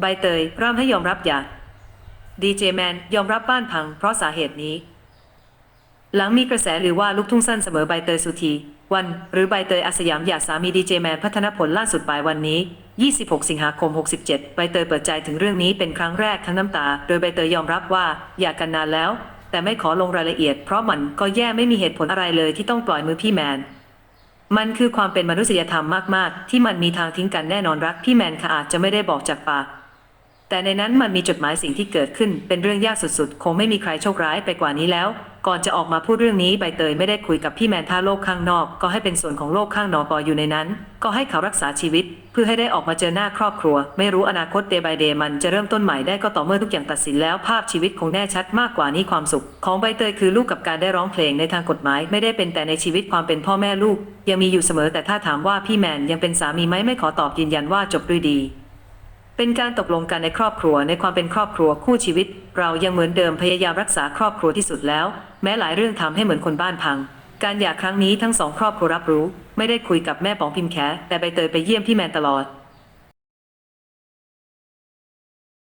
ใบเตยร่ำให้ยอมรับอย่าดีเจแมนยอมรับบ้านพังเพราะสาเหตุนี้ หลังมีกระแสหรือว่าลูกทุ่งสั้นเสมอใบเตยสุธีวันหรือใบเตยอาสยามหย่าสามีดีเจแมนพัฒนผลล่าสุดปลายวันนี้ 26 สิงหาคม 67 ใบเตยเปิดใจถึงเรื่องนี้เป็นครั้งแรกทั้งน้ำตา โดยใบเตยยอมรับว่าหย่ากันนานแล้ว แต่ไม่ขอลงรายละเอียด เพราะมันก็แย่ไม่มีเหตุผลอะไรเลยที่ต้องปล่อยมือพี่แมน มันคือความเป็นมนุษยธรรมมาก ๆ ที่มันมีทางทิ้งกันแน่นอนรักพี่แมนค่ะอาจจะไม่ได้บอกจากปาก แต่ในนั้นมันมีจดหมายสิ่งที่เกิดขึ้น เป็นเรื่องยากสุดๆ คงไม่มีใครโชคร้ายไปกว่านี้แล้ว ก่อนจะออกมาพูดเรื่องนี้ใบเตยไม่ได้คุยกับพี่แมนท่าโลกข้างนอก ก็ให้เป็นส่วนของโลกข้างนอกออยู่ในนั้น ก็ให้เขารักษาชีวิต เพื่อให้ได้ออกมาเจอหน้าครอบครัว ไม่รู้อนาคตเดย์บายเดย์มันจะเริ่มต้นใหม่ได้ก็ต่อเมื่อทุกอย่างตัดสินแล้วภาพชีวิตคงแน่ชัดมากกว่านี้ความสุข ของใบเตยคือลูกกับการได้ร้องเพลงในทางกฎหมาย ไม่ได้เป็นแต่ในชีวิตความเป็นพ่อแม่ลูก ยังมีอยู่เสมอแต่ถ้าถามว่าพี่แมนยังเป็นสามีไหมไม่ขอตอบยืนยันว่าจบด้วยดี เป็นการตกลงกันในครอบครัวในความเป็นครอบครัวคู่ชีวิต เรายังเหมือนเดิมพยายามรักษาครอบครัวที่สุดแล้ว แม้หลายเรื่องทำให้เหมือนคนบ้านพัง การหย่าครั้งนี้ทั้งสองครอบครัวรับรู้ ไม่ได้คุยกับแม่ป๋องพิมแคแต่ใบเตยไปเยี่ยมพี่แมนตลอด